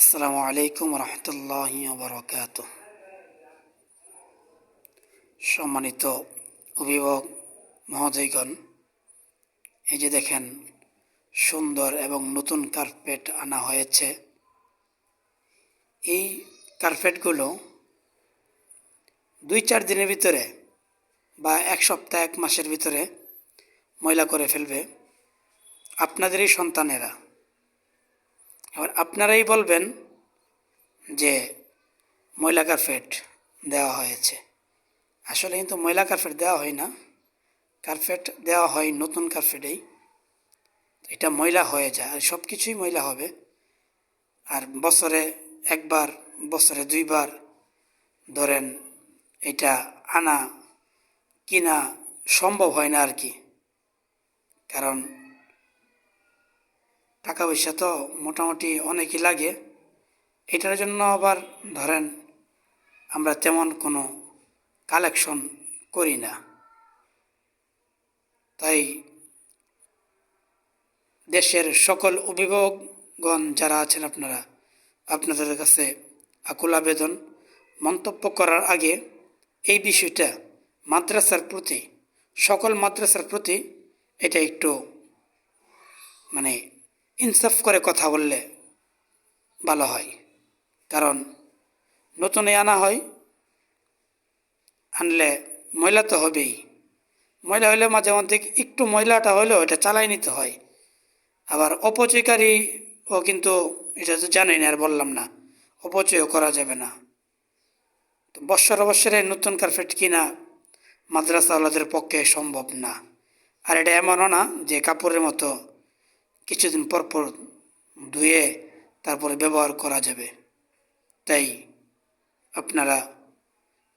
আসসালামু আলাইকুম রহমতুল্লাহ বরকাত সম্মানিত অভিভাবক মহোদয়গণ, এই যে দেখেন, সুন্দর এবং নতুন কার্পেট আনা হয়েছে। এই কার্পেটগুলো দুই চার দিনের ভিতরে বা এক সপ্তাহ, এক মাসের ভিতরে ময়লা করে ফেলবে। আপনাদেরই সন্তানেরা এবার আপনারাই বলবেন যে ময়লা কার্পেট দেওয়া হয়েছে। আসলে কিন্তু ময়লা কার্পেট দেওয়া হয় না। কার্পেট দেওয়া হয় নতুন কার্পেটেই। এটা ময়লা হয়ে যায়, আর সব কিছুই ময়লা হবে। আর বছরে একবার, বছরে দুইবার ধরেন এটা আনা, কিনা সম্ভব হয় না আর কি। কারণ টাকা পয়সা তো মোটামুটি অনেকই লাগে। এটার জন্য আবার ধরেন আমরা তেমন কোনো কালেকশন করি না। তাই দেশের সকল অভিভাবকগণ যারা আছেন আপনারা, আপনাদের কাছে আকুল আবেদন, মন্তব্য করার আগে এই বিষয়টা মাদ্রাসার প্রতি, সকল মাদ্রাসার প্রতি এটা একটু মানে ইনসাফ করে কথা বললে ভালো হয়। কারণ নতুনে আনা হয়, আনলে ময়লা তো হবেই। ময়লা হলে মাঝে মধ্যে একটু ময়লাটা হলেও এটা চালাই নিতে হয়। আবার অপচয়কারীও কিন্তু এটা তো জানেন আর বললাম না, অপচয়ও করা যাবে না। তো বৎসর বৎসরে নতুন কার্পেট কিনা মাদ্রাসাওয়ালাদের পক্ষে সম্ভব না। আর এটা এমনও না যে কাপড়ের মতো কিছুদিন পর পর ধুয়ে তারপরে ব্যবহার করা যাবে। তাই আপনারা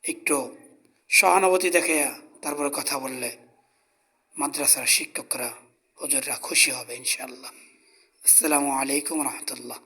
একটু সহানুভূতি দেখে তারপরে কথা বললে মাদ্রাসার শিক্ষকরা হজররা খুশি হবে ইনশাআল্লাহ। আসসালামু আলাইকুম রহমতুল্লাহ।